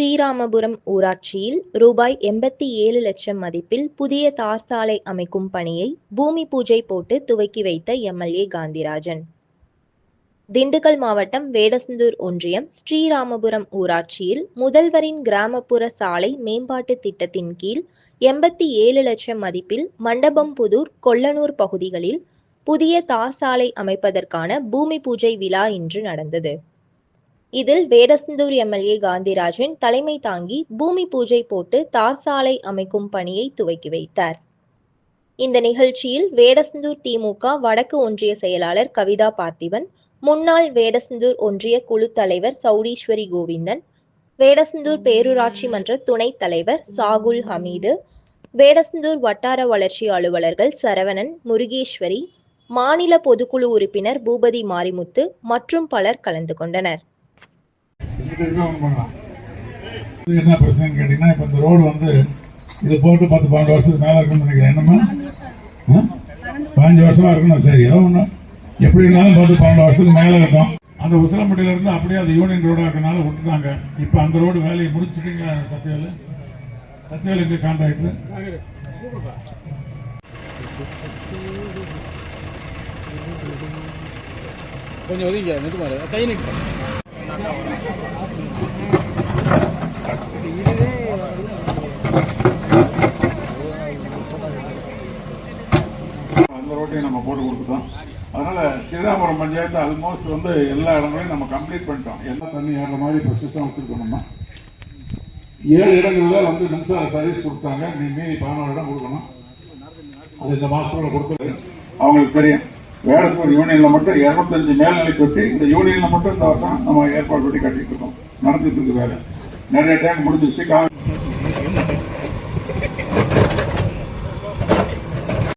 ஸ்ரீராமபுரம் ஊராட்சியில் ரூபாய் எண்பத்தி ஏழு லட்சம் மதிப்பில் புதிய தார் சாலை அமைக்கும் பணியை பூமி பூஜை போட்டு துவக்கி வைத்த எம்எல்ஏ காந்திராஜன். திண்டுக்கல் மாவட்டம் வேடசந்தூர் ஒன்றியம் ஸ்ரீராமபுரம் ஊராட்சியில் முதல்வரின் கிராமப்புற சாலை மேம்பாட்டு திட்டத்தின் கீழ் எண்பத்தி ஏழு லட்சம் மதிப்பில் மண்டபம்புதூர் கொல்லனூர் பகுதிகளில் புதிய தார் சாலை அமைப்பதற்கான பூமி பூஜை விழா இன்று நடந்தது. இதில் வேடசந்தூர் எம்எல்ஏ காந்திராஜன் தலைமை தாங்கி பூமி பூஜை போட்டு தார் சாலை அமைக்கும் பணியை துவக்கி வைத்தார். இந்த நிகழ்ச்சியில் வேடசந்தூர் திமுக வடக்கு ஒன்றிய செயலாளர் கவிதா பார்த்திபன் முன்னாள் வேடசந்தூர் ஒன்றிய குழு தலைவர் சௌடீஸ்வரி கோவிந்தன் வேடசந்தூர் பேரூராட்சி மன்ற துணைத் தலைவர் சாகுல் ஹமீது வேடசந்தூர் வட்டார வளர்ச்சி அலுவலர்கள் சரவணன் முருகேஸ்வரி மாநில பொதுக்குழு உறுப்பினர் பூபதி மாரிமுத்து மற்றும் பலர் கலந்து கொண்டனர். ஒன்று பண்ணலாம்? என்ன பிரச்சனைன்னு கேட்டீங்கன்னா இப்போ இந்த ரோடு வந்து இது போட்டு பத்து பன்னெண்டு வருஷத்துக்கு மேலே இருக்குன்னு நினைக்கிறேன். என்னம்மா? பதினஞ்சு வருஷமா இருக்கணும் சரி ஏதோ ஒன்று எப்படி இருந்தாலும் பத்து பன்னெண்டு வருஷத்துக்கு மேலே இருக்கும். அந்த உசிலம்பட்டியில இருந்து அப்படியே அது யூனியன் ரோடா இருக்கனால விட்டுட்டாங்க. இப்போ அந்த ரோடு வேலையை முடிச்சிட்டீங்களா சத்யவேலு? சத்யவேலு எங்க கான்ட்ராக்டர் கொஞ்சம் ஒதுங்க நிறுத்துமாரு கை நிட்டு அந்த ரோட்டையும் நம்ம போட்டு கொடுத்துட்டோம். அதனால ஸ்ரீராமபுரம் பஞ்சாயத்து ஆல்மோஸ்ட் வந்து எல்லா இடங்களையும் நம்ம கம்ப்ளீட் பண்ணிட்டோம். எல்லாம் தண்ணி ஏற மாதிரி இப்போ சிஸ்டம் வச்சுருக்கணும்னா ஏழு இடங்களில் வந்து மின்சார சர்வீஸ் கொடுத்தாங்க. நீ மீதி பதினோரு இடம் கொடுக்கணும். அது இந்த மாசத்தோட கொடுத்தது. அவங்களுக்கு தெரியும். வேடத்தூர் யூனியன்ல மட்டும் இரநூத்தஞ்சு மேல்நிலை தொட்டி இந்த யூனியன்ல மட்டும் இந்த வருஷம் நம்ம ஏற்பாடு பண்ணி கட்டிட்டு இருக்கோம். நடந்துட்டு இருக்கு வேலை. நிறைய டைம் முடிஞ்சிச்சு